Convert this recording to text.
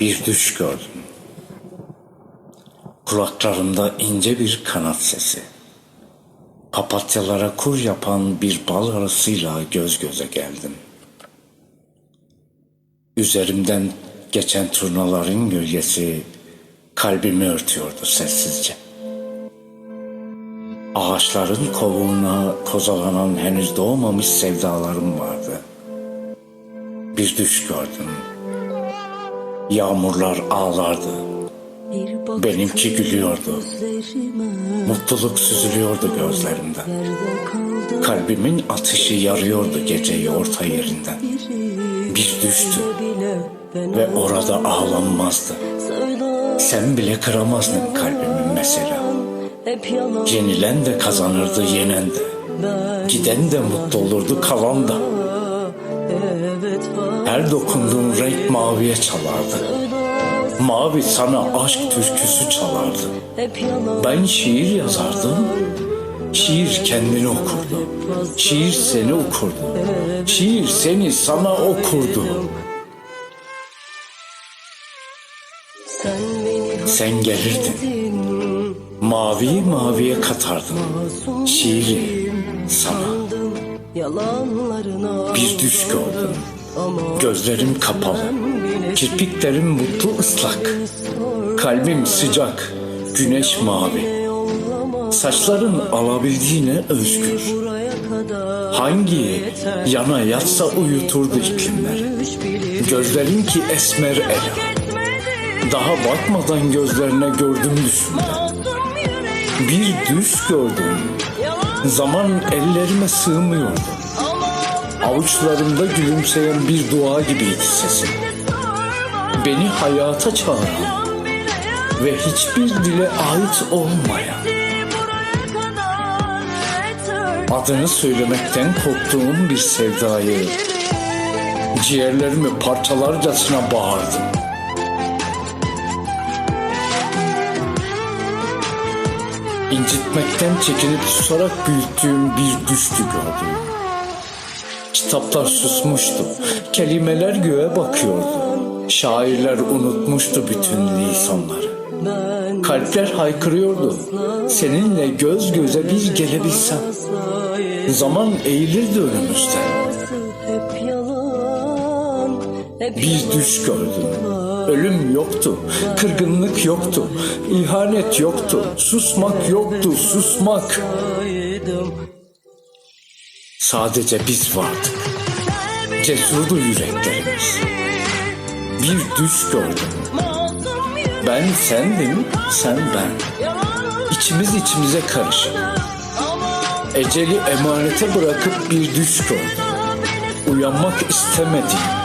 Bir düş gördüm. Kulaklarımda ince bir kanat sesi. Papatyalara kur yapan bir bal arasıyla göz göze geldim. Üzerimden geçen turnaların gölgesi kalbimi örtüyordu sessizce. Ağaçların kovuğuna kozalanan henüz doğmamış sevdalarım vardı. Bir düş gördüm. Yağmurlar ağlardı. Benimki gülüyordu. Mutluluk süzülüyordu gözlerimden. Kalbimin atışı yarıyordu geceyi orta yerinden. Bir düştü ve orada ağlanmazdı. Sen bile kıramazdın kalbimin mesela. Yenilen de kazanırdı yenen de. Giden de mutlu olurdu kalan da. Her dokunduğun renk maviye çalardı. Mavi sana aşk türküsü çalardı. Ben şiir yazardım. Şiir kendini okurdu. Şiir seni okurdu. Şiir seni sana okurdu. Sen gelirdin. Mavi maviye katardın. Şiiri sana. Bir düş gördüm. Gözlerim kapalı. Kirpiklerim mutlu ıslak. Kalbim sıcak. Güneş mavi. Saçların alabildiğine özgür. Hangi yana yatsa uyuturdu iklimler. Gözlerin ki esmer ela. Daha bakmadan gözlerine gördüm düşümden. Bir düş gördüm. Zaman ellerime sığmıyordu. Avuçlarımda gülümseyen bir dua gibiydi sesin. Beni hayata çağıran ve hiçbir dile ait olmayan. Adını söylemekten korktuğum bir sevdayı ciğerlerimi parçalarcasına bağırdım. İncitmekten çekinip susarak büyüttüğüm bir düştü gördüm. Kitaplar susmuştu, kelimeler göğe bakıyordu. Şairler unutmuştu bütün lisanları. Kalpler haykırıyordu. Seninle göz göze bir gelebilsem. Zaman eğilirdi önümüzden. Bir düş gördüm. Ölüm yoktu, kırgınlık yoktu, ihanet yoktu, susmak yoktu, susmak. Sadece biz vardık. Cesurdu yüreklerimiz. Bir düş gördüm. Ben sendim, sen ben. İçimiz içimize karışık. Eceli emanete bırakıp bir düş gördüm. Uyanmak istemedim.